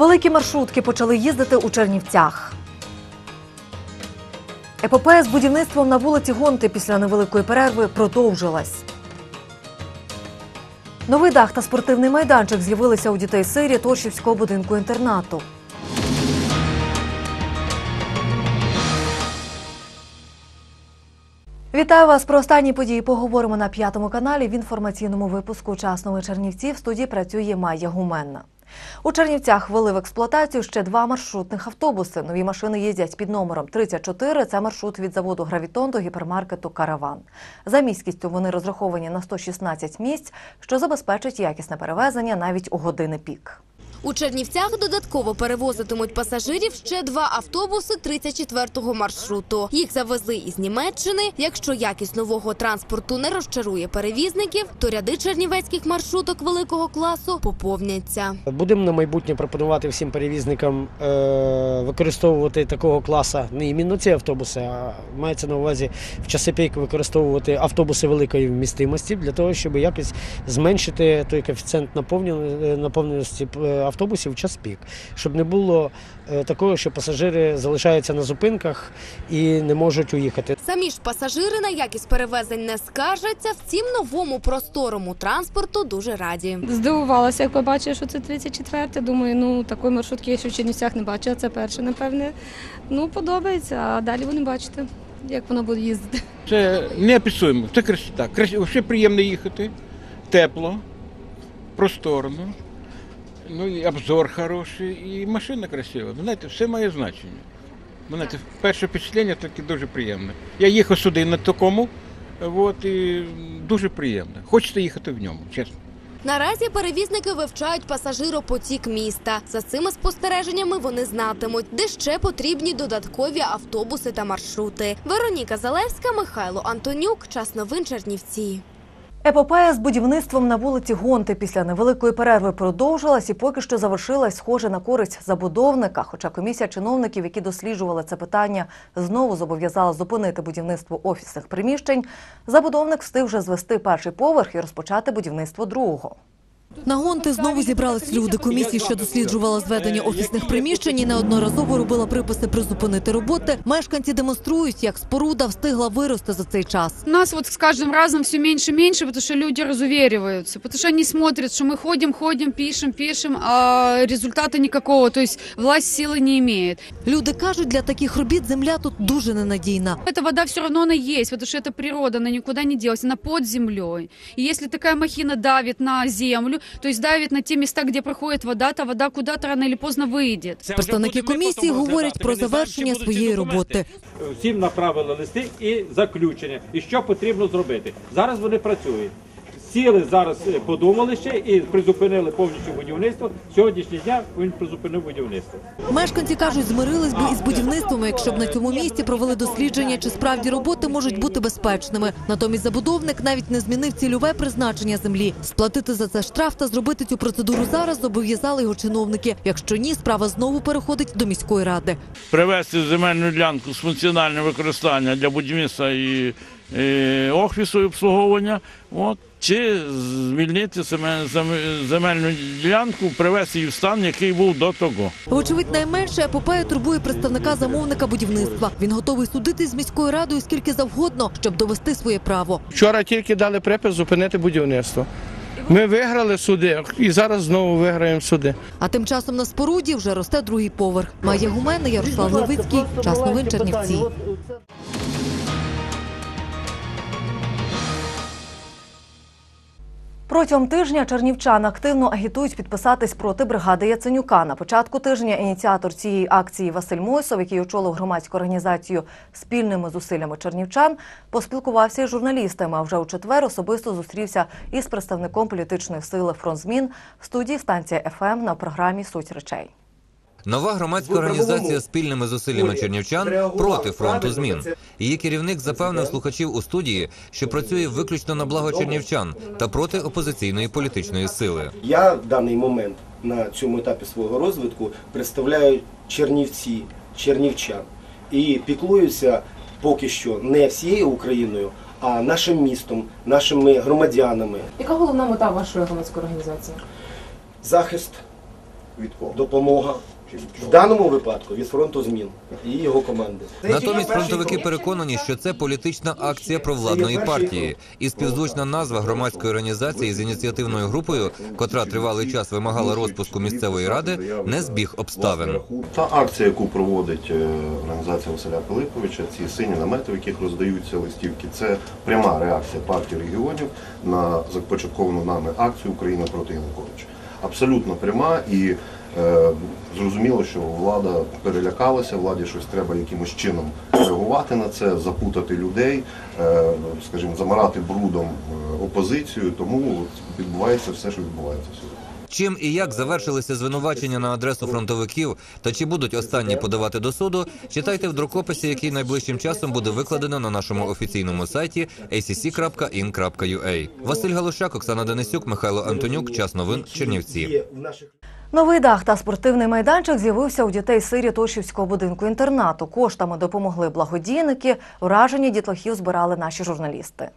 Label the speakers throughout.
Speaker 1: Великі маршрутки почали їздити у Чернівцях. Епопея з будівництвом на вулиці Гонти після невеликої перерви продовжилась. Новий дах та спортивний майданчик з'явилися у дітей сирі Торшівського будинку інтернату. Вітаю вас про останні події. Поговоримо на п'ятому каналі в інформаційному випуску «Час новин Чернівці. В студії працює Майя Гуменна. У Чернівцях ввели в експлуатацію ще два маршрутних автобуси. Нові машини їздять під номером 34. Це маршрут від заводу Гравітон до гіпермаркету Караван. За міськістю вони розраховані на 116 місць, що забезпечить якісне перевезення навіть у години пік.
Speaker 2: У Чернівцях додатково перевозитимуть пасажирів ще два автобуси 34-го маршруту. Їх завезли із Німеччини. Якщо якість нового транспорту не розчарує перевізників, то ряди чернівецьких маршруток великого класу поповняться.
Speaker 3: Будемо на майбутнє пропонувати всім перевізникам е, використовувати такого класу не іменно ці автобуси, а мається на увазі в часи пік використовувати автобуси великої вмістимості для того, щоб якось зменшити той коефіцієнт наповненості, наповненості е, автобусів в час пік, щоб не було е, такого, що пасажири залишаються на зупинках і не можуть уїхати.
Speaker 2: Самі ж пасажири на якість перевезень не скаржаться. Втім, новому просторому транспорту дуже раді.
Speaker 4: Здивувалася, як побачила, що це 34-те. Думаю, ну такої маршрутки я ще в Чернівцях не бачила. Це перше, напевне. Ну, подобається, а далі вони бачите, як воно буде їздити.
Speaker 5: Це неописуємо. Це красота. Красиво, ще приємно їхати, тепло, просторно, ну і обзор хороший, і машина красива. Ви знаєте, все має значення. Ви знаєте, перше впечатлення таке дуже приємне. Я їхав сюди на такому, от, і дуже приємно. Хочеться їхати в ньому, чесно.
Speaker 2: Наразі перевізники вивчають пасажиропотік міста. За цими спостереженнями вони знатимуть, де ще потрібні додаткові автобуси та маршрути. Вероніка Залевська, Михайло Антонюк. Час новин Чернівці.
Speaker 1: Епопея з будівництвом на вулиці Гонти після невеликої перерви продовжилась і поки що завершилась схоже на користь забудовника. Хоча комісія чиновників, які досліджували це питання, знову зобов'язала зупинити будівництво офісних приміщень. Забудовник встиг вже звести перший поверх і розпочати будівництво другого. На гонти знову зібрались люди. Комісії, що досліджувала зведення офісних приміщень, і неодноразово робила приписи призупинити роботи. Мешканці демонструють, як споруда встигла вирости за цей час.
Speaker 6: У нас вот с каждым разом все меньше и меньше, потому что люди разувериваются, потому что они смотрят, что мы ходим, ходим, пишем, пишем, а результата никакого, то есть власть силы не имеет.
Speaker 1: Люди кажуть, для таких робіт земля тут дуже ненадійна.
Speaker 6: Эта вода все равно она есть, потому что это природа, она никуда не делась, она под землей. И если такая махина давит на землю, то есть давит на ті міста, де проходить вода, та вода куда-то рано или поздно вийде.
Speaker 1: Представники комісії говорять про завершення своєї роботи.
Speaker 7: Всім направили листи і заключення, і що потрібно зробити. Зараз вони працюють. Сіли зараз, е, подумали ще і призупинили повністю будівництво. Сьогоднішнього дня він призупинив будівництво.
Speaker 1: Мешканці кажуть, змирились би із будівництвом, якщо б на цьому місці провели дослідження, чи справді роботи можуть бути безпечними. Натомість забудовник навіть не змінив цільове призначення землі. Сплатити за це штраф та зробити цю процедуру зараз зобов'язали його чиновники. Якщо ні, справа знову переходить до міської ради.
Speaker 8: привести земельну ділянку з функціонального використання для будівництва і, і офісу і обслуговування, от, чи звільнити земе- зем- земельну ділянку, привести її в стан, який був до того.
Speaker 1: Вочевидь, найменше епопея турбує представника замовника будівництва. Він готовий судити з міською радою скільки завгодно, щоб довести своє право.
Speaker 9: Вчора тільки дали припис зупинити будівництво. Ми виграли суди і зараз знову виграємо суди.
Speaker 1: А тим часом на споруді вже росте другий поверх. Має гумена Ярослав Левицький. Час новин Чернівці. Протягом тижня чернівчан активно агітують підписатись проти бригади Яценюка. На початку тижня ініціатор цієї акції Василь Мойсов, який очолив громадську організацію спільними зусиллями чернівчан, поспілкувався із журналістами. А вже у четвер особисто зустрівся із представником політичної сили «Фронтзмін» в студії станція ФМ на програмі Суть речей.
Speaker 10: Нова громадська організація спільними зусиллями чернівчан проти фронту змін. Її керівник запевнив слухачів у студії, що працює виключно на благо чернівчан та проти опозиційної політичної сили.
Speaker 11: Я в даний момент на цьому етапі свого розвитку представляю Чернівці, чернівчан і піклуюся поки що не всією Україною, а нашим містом, нашими громадянами.
Speaker 12: Яка головна мета вашої громадської організації?
Speaker 11: Захист Від кого? Допомога. В даному випадку від фронту змін і його команди.
Speaker 10: Натомість фронтовики переконані, що це політична акція провладної партії, і співзвучна назва громадської організації з ініціативною групою, котра тривалий час вимагала розпуску місцевої ради, не збіг обставин.
Speaker 12: Та акція, яку проводить е, організація Василя Пилиповича, ці сині намети, в яких роздаються листівки, це пряма реакція партії регіонів на започатковану нами акцію Україна проти Януковича. Абсолютно пряма і зрозуміло, що влада перелякалася, владі щось треба якимось чином реагувати на це, запутати людей, е, скажімо, замарати брудом е, опозицію. Тому відбувається все, що відбувається сьогодні.
Speaker 10: Чим і як завершилися звинувачення на адресу фронтовиків, та чи будуть останні подавати до суду, читайте в друкописі, який найближчим часом буде викладено на нашому офіційному сайті acc.in.ua. Василь Галушак, Оксана Денисюк, Михайло Антонюк. Час новин Чернівці.
Speaker 1: Новий дах та спортивний майданчик з'явився у дітей сирі Торшівського будинку інтернату. Коштами допомогли благодійники. Вражені дітлахів збирали наші журналісти.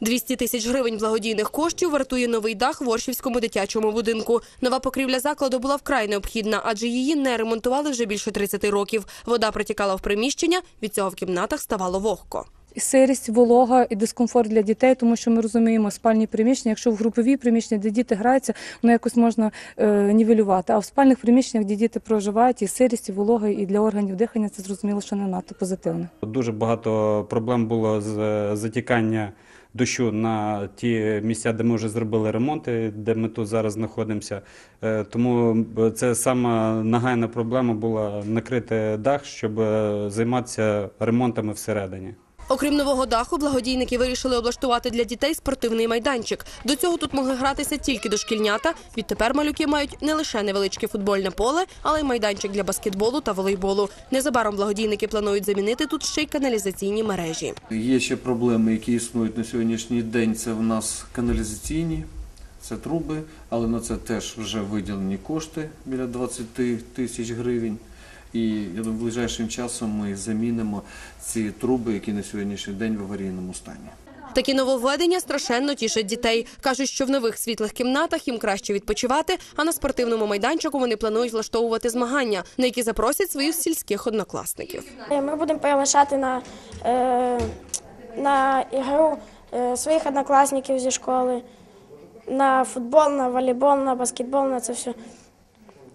Speaker 13: 200 тисяч гривень благодійних коштів вартує новий дах в Оршівському дитячому будинку. Нова покрівля закладу була вкрай необхідна, адже її не ремонтували вже більше 30 років. Вода протікала в приміщення, від цього в кімнатах ставало вогко.
Speaker 4: Сирість, волога і дискомфорт для дітей, тому що ми розуміємо спальні приміщення. Якщо в групові приміщення, де діти граються, воно якось можна е, нівелювати. А в спальних приміщеннях, де діти проживають, і сирість, і волога, і для органів дихання, це зрозуміло, що не надто позитивно.
Speaker 14: Дуже багато проблем було з е, затікання дощу на ті місця, де ми вже зробили ремонти, де ми тут зараз знаходимося. Е, Тому е, це сама нагайна проблема була накрити дах, щоб займатися ремонтами всередині.
Speaker 13: Окрім нового даху, благодійники вирішили облаштувати для дітей спортивний майданчик. До цього тут могли гратися тільки дошкільнята. Відтепер малюки мають не лише невеличке футбольне поле, але й майданчик для баскетболу та волейболу. Незабаром благодійники планують замінити тут ще й каналізаційні мережі.
Speaker 15: Є ще проблеми, які існують на сьогоднішній день. Це в нас каналізаційні, це труби, але на це теж вже виділені кошти біля 20 тисяч гривень. І я думаю, ближайшим часом ми замінимо ці труби, які на сьогоднішній день в аварійному стані.
Speaker 13: Такі нововведення страшенно тішать дітей. Кажуть, що в нових світлих кімнатах їм краще відпочивати, а на спортивному майданчику вони планують влаштовувати змагання, на які запросять своїх сільських однокласників.
Speaker 16: Ми будемо приглашати на, е, на ігру е, своїх однокласників зі школи, на футбол, на волейбол, на баскетбол, на це все.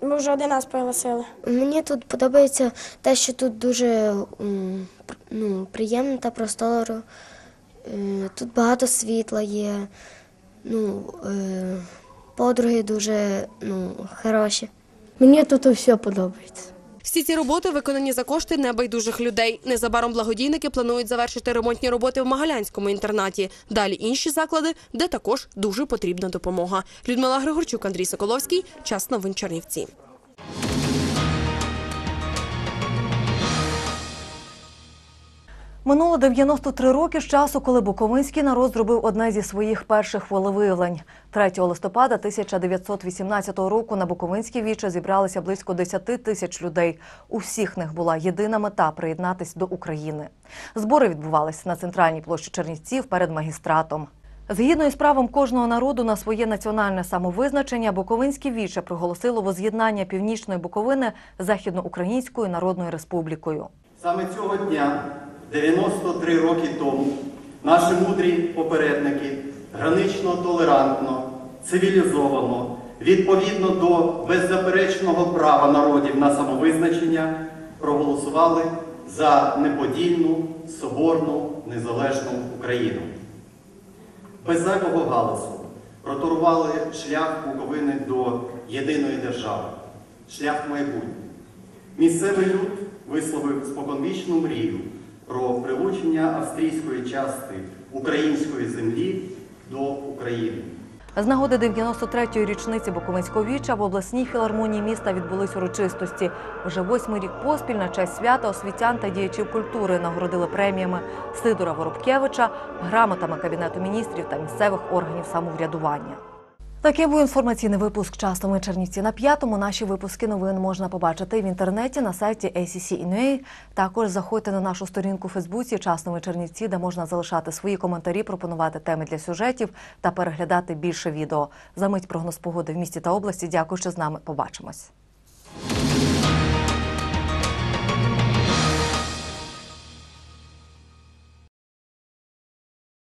Speaker 16: Ми вже один раз пригласили.
Speaker 17: Мені тут подобається те, що тут дуже ну, приємно та просторо. Е, Тут багато світла є. Ну, е, подруги дуже ну, хороші. Мені тут все подобається.
Speaker 13: Всі ці роботи виконані за кошти небайдужих людей. Незабаром благодійники планують завершити ремонтні роботи в Магалянському інтернаті. Далі інші заклади, де також дуже потрібна допомога. Людмила Григорчук, Андрій Соколовський. Час новин Чернівці.
Speaker 1: Минуло 93 роки з часу, коли Буковинський народ зробив одне зі своїх перших волевиявлень. 3 листопада 1918 року на Буковинській віче зібралися близько 10 тисяч людей. У всіх них була єдина мета приєднатись до України. Збори відбувалися на центральній площі Чернівців перед магістратом. Згідно із правом кожного народу на своє національне самовизначення, Буковинське віче проголосило воз'єднання Північної Буковини з Західноукраїнською Народною Республікою.
Speaker 18: Саме цього дня, 93 роки тому, наші мудрі попередники гранично толерантно, цивілізовано, відповідно до беззаперечного права народів на самовизначення, проголосували за неподільну, соборну, незалежну Україну. Без зайвого галасу проторували шлях Буковини до єдиної держави, шлях майбутнього. Місцевий люд висловив споконвічну мрію про прилучення австрійської частки української землі до України.
Speaker 1: З нагоди 93-ї річниці Буковинського віча в обласній філармонії міста відбулись урочистості. Вже восьмий рік поспіль на честь свята освітян та діячів культури нагородили преміями Сидора Воробкевича, грамотами Кабінету міністрів та місцевих органів самоврядування. Такий був інформаційний випуск «Час Чернівці на п'ятому. Наші випуски новин можна побачити в інтернеті на сайті ACC.in.ua. Також заходьте на нашу сторінку в Фейсбуці «Час Чернівці, де можна залишати свої коментарі, пропонувати теми для сюжетів та переглядати більше відео. За мить прогноз погоди в місті та області. Дякую, що з нами. Побачимось.